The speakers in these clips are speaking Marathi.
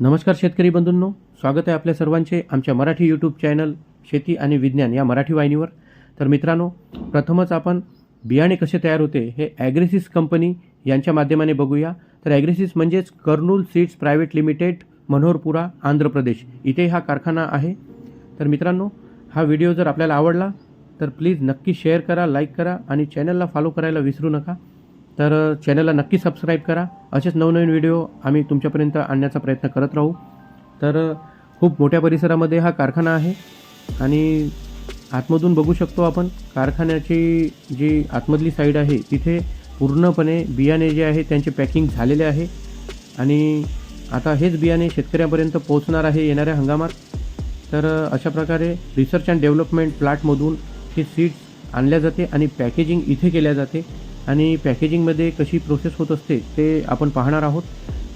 नमस्कार शेतकरी बंधूंनो स्वागत आहे आपल्या सर्वांचे आमच्या मराठी यूट्यूब चॅनल शेती आणि विज्ञान या मराठी वाहिनीवर. तर मित्रांनो प्रथमच आपण बियाणे कसे तयार होते हे ॲग्रेसिस कंपनी यांच्या माध्यमाने बघूया. तर ॲग्रेसिस म्हणजेच Kurnool seeds private limited Manoharpura Andhra Pradesh. इथे हा कारखाना आहे. तर मित्रांनो हा व्हिडिओ जर आपल्याला आवडला तर प्लीज नक्की शेअर करा लाईक करा आणि चॅनलला फॉलो करायला विसरू नका. तर चॅनलला नक्की सबस्क्राईब करा. असेच नवनवीन व्हिडिओ आम्ही तुमच्यापर्यंत आणण्याचा प्रयत्न करत राहू. तर खूप मोठ्या परिसरामध्ये हा कारखाना आहे आणि आतमधून बघू शकतो आपण कारखान्याची जी आतमधली साईड आहे तिथे पूर्णपणे बियाणे जे आहे त्यांचे पॅकिंग झालेले आहे. आणि आता हेच बियाणे शेतकऱ्यापर्यंत पोहोचणार आहे येणाऱ्या हंगामात. तर अशा प्रकारे रिसर्च अँड डेव्हलपमेंट प्लॅटमधून हे सीड्स आणल्या जाते आणि पॅकेजिंग इथे केल्या जाते. आणि पॅकेजिंगमध्ये कशी प्रोसेस होत असते ते आपण पाहणार आहोत.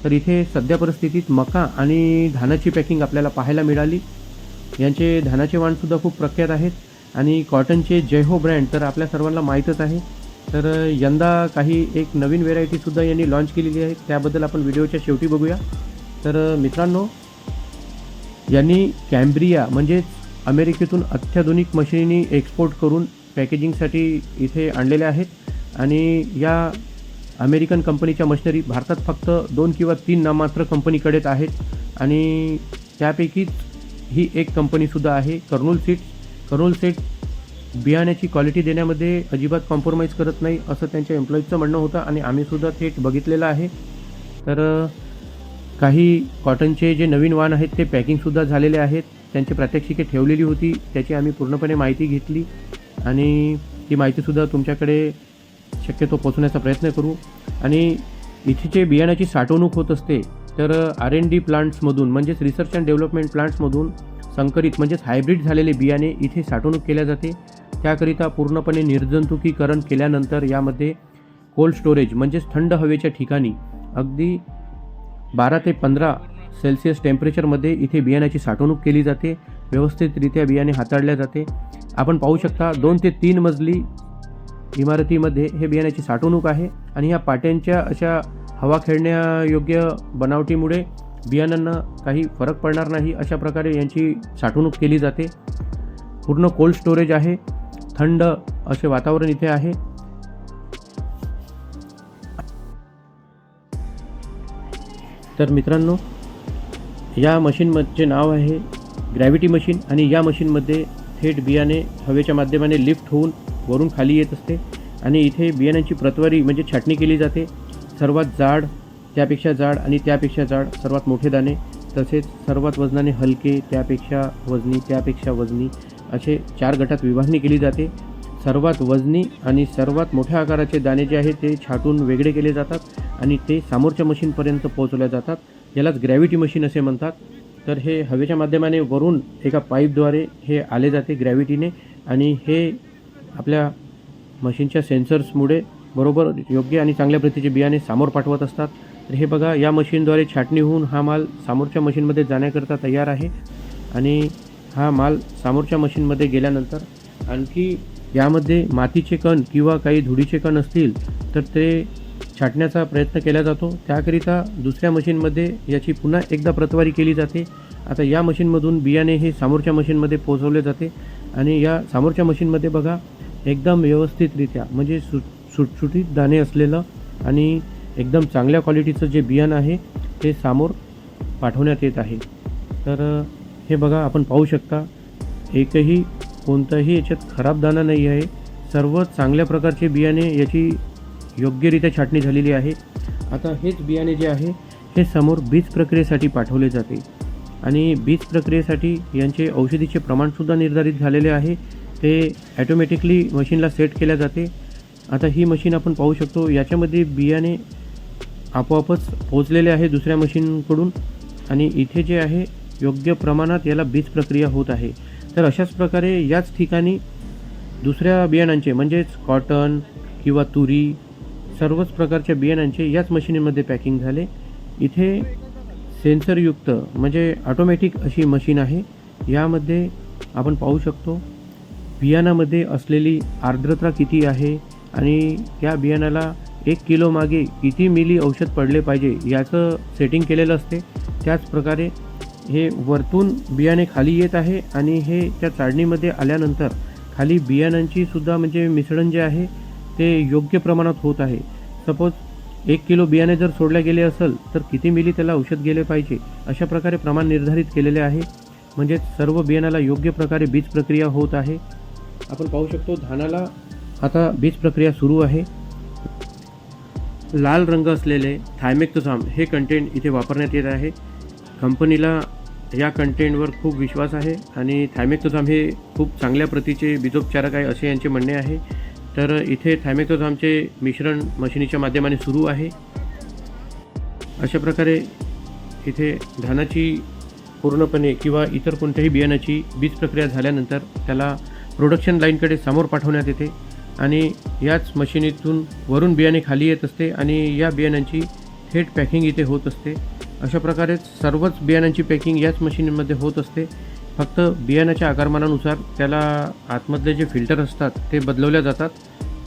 तर इथे सध्या परिस्थितीत मका आणि धानाची पॅकिंग आपल्याला पाहायला मिळाली. यांचे धानाचे वाणसुद्धा खूप प्रख्यात आहेत. आणि कॉटनचे जयहो ब्रँड तर आपल्या सर्वांना माहीतच आहे. तर यंदा काही एक नवीन व्हेरायटीसुद्धा यांनी लॉन्च केलेली आहे. त्याबद्दल आपण व्हिडिओच्या शेवटी बघूया. तर मित्रांनो यांनी कॅम्ब्रिया म्हणजेच अमेरिकेतून अत्याधुनिक मशिनी एक्सपोर्ट करून पॅकेजिंगसाठी इथे आणलेल्या आहेत. आणि या अमेरिकन कंपनीच्या मशिनरी भारतात फक्त दोन किंवा तीन नाममात्र कंपनीकडेच आहेत. आणि त्यापैकीच ही एक कंपनीसुद्धा आहे कर्नूल सीट कर्नूल सीट बियाण्याची क्वालिटी देण्यामध्ये अजिबात कॉम्प्रोमाइज करत नाही असं त्यांच्या एम्प्लॉईजचं म्हणणं होतं आणि आम्हीसुद्धा थेट बघितलेलं आहे. तर काही कॉटनचे जे नवीन वाण आहेत ते पॅकिंगसुद्धा झालेले आहेत. त्यांची प्रात्यक्षिके ठेवलेली होती त्याची आम्ही पूर्णपणे माहिती घेतली. आणि ती माहितीसुद्धा तुमच्याकडे शक्यतो पोचवण्याचा प्रयत्न करू. आणि इथे जे बियाण्याची साठवणूक होत असते तर आर एन डी प्लांट्समधून म्हणजेच रिसर्च अँड डेव्हलपमेंट प्लांट्समधून संकरित म्हणजेच हायब्रिड झालेले बियाणे इथे साठवणूक केल्या जाते. त्याकरिता पूर्णपणे निर्जंतुकीकरण केल्यानंतर यामध्ये कोल्ड स्टोरेज म्हणजेच थंड हवेच्या ठिकाणी अगदी बारा ते पंधरा सेल्सिअस टेम्परेचरमध्ये इथे बियाण्याची साठवणूक केली जाते. व्यवस्थितरित्या बियाणे हाताळल्या जाते. आपण पाहू शकता दोन ते तीन मजली इमारतीमध्ये हे बियाण्याची साठवणूक आहे आणि ह्या पाट्यांच्या अशा हवा खेळण्यायोग्य बनावटीमुळे बियाणांना काही फरक पडणार नाही अशा प्रकारे यांची साठवणूक केली जाते. पूर्ण कोल्ड स्टोरेज आहे. थंड असे वातावरण इथे आहे. तर मित्रांनो या मशीनचे नाव आहे ग्रॅव्हिटी मशीन आणि या मशीनमध्ये थेट बियाणे हवेच्या माध्यमाने लिफ्ट होऊन वरून खाली येत असते आणि इथे बियाण्यांची प्रतवारी म्हणजे छाटणी केली जाते. सर्वात जाड त्यापेक्षा जाड आणि त्यापेक्षा जाड सर्वात मोठे दाणे तसेच सर्वात वजनाने हलके त्यापेक्षा वजनी त्यापेक्षा वजनी असे चार गटात विभागणी केली जाते. सर्वात वजनी आणि सर्वात मोठ्या आकाराचे दाणे जे आहेत ते छाटून वेगळे केले जातात आणि ते समोरच्या मशीनपर्यंत पोहोचवल्या जातात. यालाच ग्रॅव्हिटी मशीन असे म्हणतात. तर हे हवेच्या माध्यमाने वरून एका पाईपद्वारे हे आले जाते ग्रॅव्हिटीने आणि हे आपल्या मशीनच्या सेन्सर्समुळे बरोबर योग्य आणि चांगल्या प्रतीचे बियाणे समोर पाठवत असतात. तर हे बघा या मशीनद्वारे छाटणी होऊन हा माल समोरच्या मशीनमध्ये जाण्याकरता तयार आहे. आणि हा माल समोरच्या मशीनमध्ये गेल्यानंतर आणखी यामध्ये मातीचे कण किंवा काही धुळीचे कण असतील तर ते छाटण्याचा प्रयत्न केला जातो. त्याकरिता दुसऱ्या मशीनमध्ये याची पुन्हा एकदा प्रतवारी केली जाते. आता या मशीनमधून बियाणे हे समोरच्या मशीनमध्ये पोहोचवले जाते. आणि या समोरच्या मशीनमध्ये बघा एकदम व्यवस्थितरित्या म्हणजे सुट सुटसुटीत दाणे असलेलं आणि एकदम चांगल्या क्वालिटीचं जे बियाणं आहे ते समोर पाठवण्यात येत आहे. तर हे बघा आपण पाहू शकता एकही कोणताही याच्यात खराब दाणा नाही आहे. सर्व चांगल्या प्रकारचे बियाणे याची योग्यरित्या छाटणी झालेली आहे. आता हेच बियाणे जे आहे हे समोर बीज प्रक्रियेसाठी पाठवले जाते. आणि बीज प्रक्रियेसाठी यांचे औषधीचे प्रमाणसुद्धा निर्धारित झालेले आहे. ते ॲटोमॅटिकली मशीनला सेट केल्या जाते. आता ही मशीन आपण पाहू शकतो याच्यामध्ये बियाणे आपोआपच पोचलेले आहे दुसऱ्या मशीनकडून आणि इथे जे आहे योग्य प्रमाणात याला बीज प्रक्रिया होत आहे. तर अशाच प्रकारे याच ठिकाणी दुसऱ्या बियाणांचे म्हणजेच कॉटन किंवा तुरी सर्वच प्रकारच्या बियाणांचे याच मशीनमध्ये पॅकिंग झाले. इथे सेन्सरयुक्त म्हणजे ऑटोमॅटिक अशी मशीन आहे. यामध्ये आपण पाहू शकतो बियाणामध्ये असलेली आर्द्रता किती आहे आणि त्या बियाणाला एक किलो मागे किती मिली औषध पडले पाहिजे याचं सेटिंग केलेलं असते. त्याच प्रकारे हे वरतून बियाणे खाली येत आहे आणि हे त्या चाळणीमध्ये आल्यानंतर खाली बियाणांची सुद्धा म्हणजे मिश्रण जे आहे ते योग्य प्रमाणात होत आहे. सपोज एक किलो बियाणे जर सोडले गेले असेल तर किती मिली त्याला औषध गेले पाहिजे? अशा प्रकारे प्रमाण निर्धारित केलेले आहे. म्हणजे सर्व बियाणाला योग्य प्रकारे बीज प्रक्रिया होत आहे. आपण पाहू शकतो धानाला आता बीज प्रक्रिया सुरू आहे. लाल रंग असलेले थायमेक्तोझाम हे कंटेंट इथे वापरण्यात येत आहे. कंपनीला या कंटेंटवर खूप विश्वास आहे आणि थायमेक्तोझाम हे खूप चांगल्या प्रतीचे बीजोपचारक आहे असे यांचे म्हणणे आहे. तर इथे थायमेक्तोझामचे मिश्रण मशिनीच्या माध्यमाने सुरू आहे. अशा प्रकारे इथे धानाची पूर्णपणे किंवा इतर कोणत्याही बियाण्याची बीज प्रक्रिया झाल्यानंतर त्याला प्रोडक्शन लाईनकडे समोर पाठवण्यात येते आणि याच मशिनीतून वरून बियाणे खाली येत असते आणि या बियाण्यांची थेट पॅकिंग इथे होत असते. अशा प्रकारे सर्वच बियाण्यांची पॅकिंग याच मशीनमध्ये होत असते. फक्त बियाण्याच्या आकारमानानुसार त्याला आतमधले जे फिल्टर असतात ते बदलवल्या जातात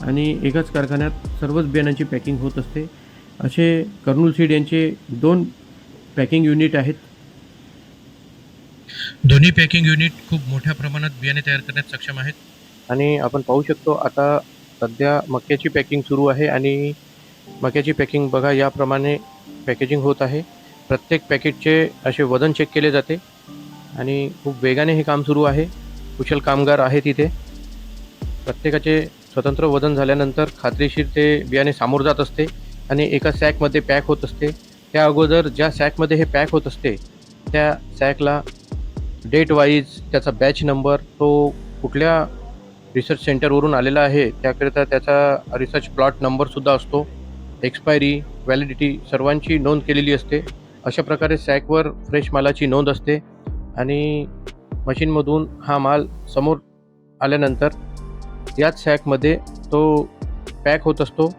आणि एकाच कारखान्यात सर्वच बियाण्यांची पॅकिंग होत असते. असे कर्नूल सीड यांचे दोन पॅकिंग युनिट आहेत. दोन्ही पॅकिंग युनिट खूप मोठ्या प्रमाणात बियाणे तयार करण्यात सक्षम आहेत. आणि आपण पाहू शकतो आता सध्या मक्याची पॅकिंग सुरू आहे आणि मक्याची पॅकिंग बघा याप्रमाणे पॅकेजिंग होत आहे. प्रत्येक पॅकेटचे असे वजन चेक केले जाते. आणि खूप वेगाने हे काम सुरू आहे. कुशल कामगार आहेत इथे. प्रत्येकाचे स्वतंत्र वजन झाल्यानंतर खात्रीशीर ते बियाणे सामोर जात असते आणि एका सॅकमध्ये पॅक होत असते. त्या अगोदर ज्या सॅकमध्ये हे पॅक होत असते त्या सॅकला डेट वाईज त्याचा बॅच नंबर तो कुठल्या रिसर्च सेंटरवरून आलेला आहे त्याकरिता त्याचा रिसर्च प्लॉट नंबरसुद्धा असतो. एक्सपायरी व्हॅलिडिटी सर्वांची नोंद केलेली असते. अशा प्रकारे सॅकवर फ्रेश मालाची नोंद असते. आणि मशीनमधून हा माल समोर आल्यानंतर याच सॅकमध्ये तो पॅक होत असतो.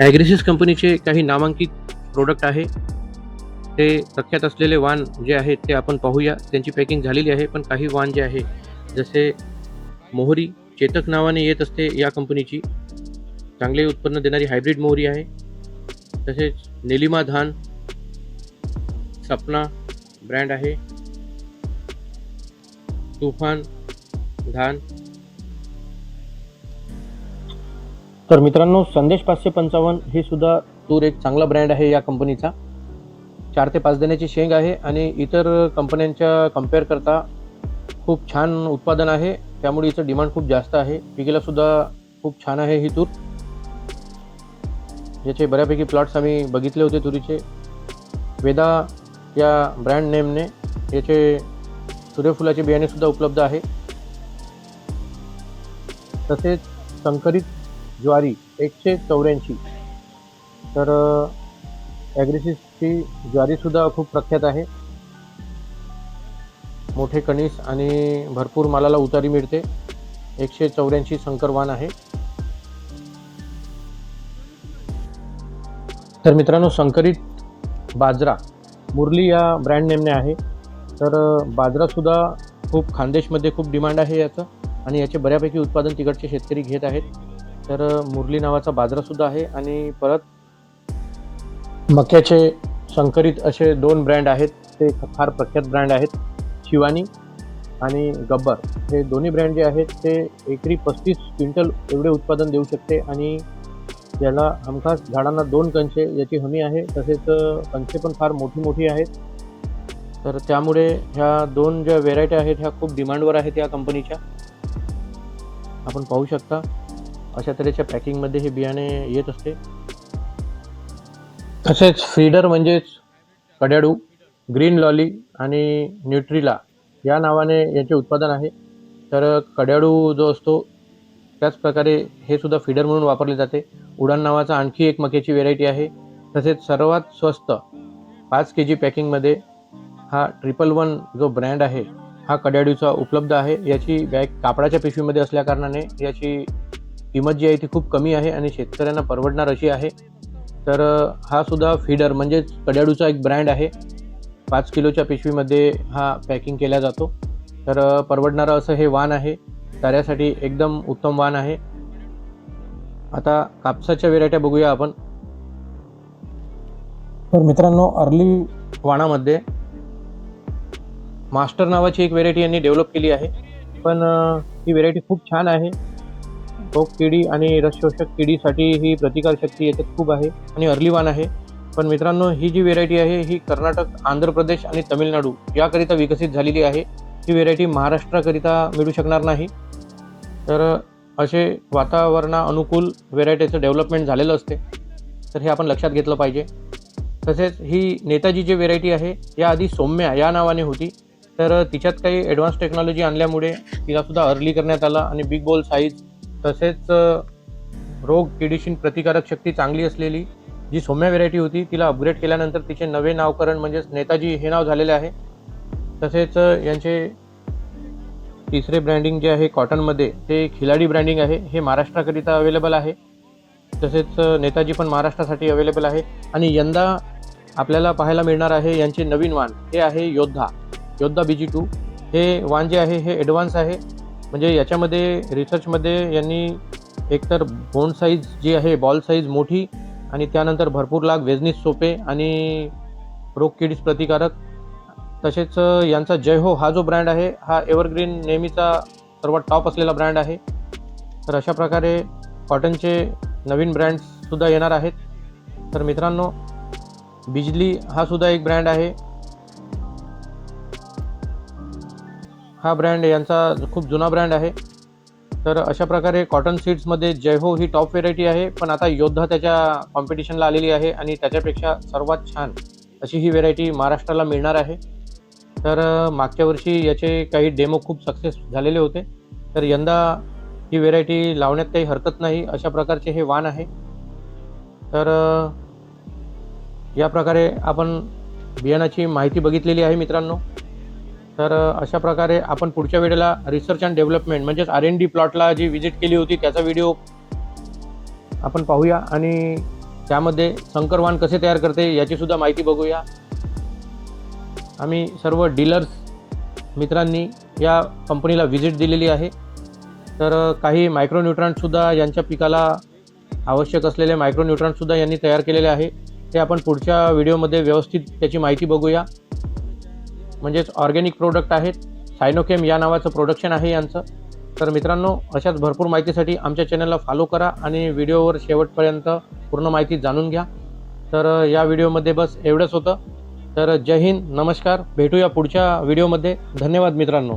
ॲग्रेसिस कंपनीचे काही नामांकित प्रोडक्ट आहे. ते प्रख्यात असलेले वाण जे आहेत ते आपण पाहूया. त्यांची पॅकिंग झालेली आहे पण काही वाण जे आहे जसे मोहरी चेतक नावाने येत असते या कंपनीची. चांगले उत्पन्न देणारी हायब्रिड मोहरी आहे. तसेच नेलिमा धान सपना ब्रँड आहे. तुफान धान. तर मित्रांनो संदेश पाचशे पंचावन्न हे सुद्धा तूर एक चांगला ब्रँड आहे या कंपनीचा चार ते पाच देण्याची शेंग आहे आणि इतर कंपन्यांच्या कंपेअर करता खूप छान उत्पादन आहे. त्यामुळे हिचं डिमांड खूप जास्त आहे. पिकेला सुद्धा खूप छान आहे ही तूर. याचे बऱ्यापैकी प्लॉट्स आम्ही बघितले होते तुरीचे. वेदा या ब्रँड नेमने याचे सूर्यफुलाचे बियाणे सुद्धा उपलब्ध आहे. तसेच संकरित ज्वारी एकशे चौऱ्याऐंशी. तर ॲग्रेसिसची ज्वारीसुद्धा खूप प्रख्यात आहे. मोठे कणीस आणि भरपूर मालाला उतारी मिळते. एकशे चौऱ्याऐंशी संकरवान आहे. तर मित्रांनो संकरित बाजरा मुरली या ब्रँड नेमने आहे. तर बाजरासुद्धा खूप खानदेशमध्ये खूप डिमांड आहे याचं आणि याचे बऱ्यापैकी उत्पादन तिकडचे शेतकरी घेत आहेत. तर मुरली नावाचा बाजरासुद्धा आहे आणि परत मक्याचे संकरित असे दोन ब्रँड आहेत. ते फार प्रख्यात ब्रँड आहेत शिवानी आणि गब्बर. हे दोन्ही ब्रँड जे आहेत ते एकरी पस्तीस क्विंटल एवढे उत्पादन देऊ शकते आणि याला हमखास झाडांना दोन कंचे याची हमी आहे. तसेच कंचे पण फार मोठी मोठी आहेत. तर त्यामुळे ह्या दोन ज्या व्हेरायटी आहेत ह्या खूप डिमांडवर आहेत या कंपनीच्या आपण पाहू शकता अशा तऱ्हेच्या पॅकिंगमध्ये हे बियाणे येत असते. तसेच फीडर म्हणजेच कड्याडू ग्रीन लॉली आणि न्यूट्रिला या नावाने याचे उत्पादन आहे. तर कड्याडू जो असतो त्याच प्रकारे हे सुद्धा फीडर म्हणून वापरले जाते. उडान नावाचा आणखी एक मक्याची व्हेरायटी आहे. तसेच सर्वात स्वस्त पाच के जी पॅकिंगमध्ये हा ट्रिपल वन जो ब्रँड आहे हा कड्याडूचा उपलब्ध आहे. याची बॅग कापडाच्या पिशवीमध्ये असल्याकारणाने याची किंमत जी आहे ती खूप कमी आहे आणि शेतकऱ्यांना परवडणार अशी आहे. तर हा सुद्धा फीडर म्हणजेच कड्याडूचा एक ब्रँड आहे. पाच किलोच्या पिशवीमध्ये हा पॅकिंग केला जातो. तर परवडणारं असं हे वाण आहे. चाऱ्यासाठी एकदम उत्तम वाण आहे. आता कापसाच्या व्हेरायट्या बघूया आपण. तर मित्रांनो अर्ली वाणामध्ये मास्टर नावाची एक व्हेरायटी यांनी डेव्हलप केली आहे. पण ही व्हेरायटी खूप छान आहे. रोग किडी आणि रसशोषक किडीसाठी ही प्रतिकारशक्ती याच्यात खूप आहे आणि अर्लीवान आहे. पण मित्रांनो ही जी व्हेरायटी आहे ही कर्नाटक आंध्र प्रदेश आणि तमिळनाडू याकरिता विकसित झालेली आहे. ही व्हेरायटी महाराष्ट्राकरिता मिळू शकणार नाही. तर असे वातावरणा अनुकूल व्हेरायटीचं डेव्हलपमेंट झालेलं असते. तर हे आपण लक्षात घेतलं पाहिजे. तसेच ही नेताजी जी व्हेरायटी आहे याआधी सौम्या या नावाने होती. तर तिच्यात काही ॲडव्हान्स टेक्नॉलॉजी आणल्यामुळे तिलासुद्धा अर्ली करण्यात आला आणि बिग बॉल साईज तसेच रोग किडीशी प्रतिकारक शक्ती चांगली असलेली जी सौम्या व्हेरायटी होती तिला अपग्रेड केल्यानंतर तिचे नवे नावकरण म्हणजेच नेताजी हे नाव झालेले आहे. तसेच यांचे तिसरे ब्रँडिंग जे आहे कॉटनमध्ये ते खिलाडी ब्रँडिंग आहे. हे महाराष्ट्राकरिता अवेलेबल आहे. तसेच नेताजी पण महाराष्ट्रासाठी अवेलेबल आहे. आणि यंदा आपल्याला पाहायला मिळणार आहे यांचे नवीन वाण. हे आहे योद्धा. योद्धा बी जी टू हे वाण जे आहे हे ॲडव्हान्स आहे. म्हणजे याच्यामध्ये रिसर्चमध्ये यांनी एकतर बोन साईज जी आहे बॉल साईज मोठी आणि त्यानंतर भरपूर लाग वेजनीस सोपे आणि रोग किडीस प्रतिकारक. तसेच यांचा जय हो हा जो ब्रँड आहे हा एव्हरग्रीन नेहमीचा सर्वात टॉप असलेला ब्रँड आहे. तर अशा प्रकारे कॉटनचे नवीन ब्रँड्ससुद्धा येणार आहेत. तर मित्रांनो बिजली हा सुद्धा एक ब्रँड आहे. हा ब्रँड यांचा खूप जुना ब्रँड आहे. तर अशा प्रकारे कॉटन सीड्समध्ये जयहो ही टॉप व्हेरायटी आहे पण आता योद्धा त्याच्या कॉम्पिटिशनला आलेली आहे आणि त्याच्यापेक्षा सर्वात छान अशी ही व्हेरायटी महाराष्ट्राला मिळणार आहे. तर मागच्या वर्षी याचे काही डेमो खूप सक्सेस झालेले होते. तर यंदा ही व्हेरायटी लावण्यात काही हरकत नाही अशा प्रकारचे हे वाण आहे. तर या प्रकारे आपण बियाणाची माहिती बघितलेली आहे मित्रांनो. तर अशा प्रकारे आपण पुढच्या वेळेला रिसर्च अँड डेव्हलपमेंट म्हणजेच आर एन डी प्लॉटला जी व्हिजिट केली होती त्याचा व्हिडिओ आपण पाहूया आणि त्यामध्ये संकरवान कसे तयार करते याचीसुद्धा माहिती बघूया. आम्ही सर्व डीलर्स मित्रांनी या कंपनीला व्हिजिट दिलेली आहे. तर काही मायक्रोन्युट्रंटसुद्धा यांच्या पिकाला आवश्यक असलेले मायक्रोन्युट्रंटसुद्धा यांनी तयार केलेले आहे. ते आपण पुढच्या व्हिडिओमध्ये व्यवस्थित त्याची माहिती बघूया. म्हणजेच ऑर्गॅनिक प्रोडक्ट आहेत. सायनोकेम या नावाचं प्रोडक्शन आहे यांचं. तर मित्रांनो अशाच भरपूर माहितीसाठी आमच्या चॅनलला फॉलो करा आणि व्हिडिओवर शेवटपर्यंत पूर्ण माहिती जाणून घ्या. तर या व्हिडिओमध्ये बस एवढंच होतं. तर जय हिंद नमस्कार. भेटूया पुढच्या व्हिडिओमध्ये. धन्यवाद मित्रांनो.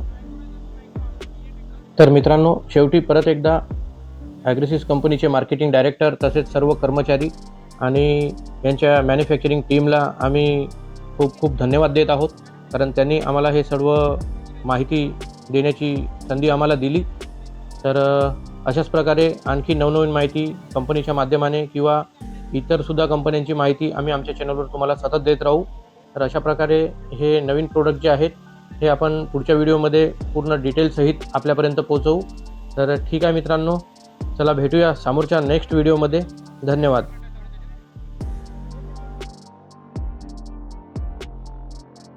तर मित्रांनो शेवटी परत एकदा ॲग्रेसिस कंपनीचे मार्केटिंग डायरेक्टर तसेच सर्व कर्मचारी आणि यांच्या मॅन्युफॅक्चरिंग टीमला आम्ही खूप खूप धन्यवाद देत आहोत. कारण त्यांनी आम्हाला हे सर्व माहिती देण्याची संधी आम्हाला दिली. तर अशाच प्रकारे आणखी नवनवीन माहिती कंपनीच्या माध्यमाने किंवा इतरसुद्धा कंपन्यांची माहिती आम्ही आमच्या चॅनलवर तुम्हाला सतत देत राहू. तर अशा प्रकारे हे नवीन प्रोडक्ट जे आहेत हे आपण पुढच्या व्हिडिओमध्ये पूर्ण डिटेलसहित आपल्यापर्यंत पोहोचवू. तर ठीक आहे मित्रांनो चला भेटूया समोरच्या नेक्स्ट व्हिडिओमध्ये धन्यवाद.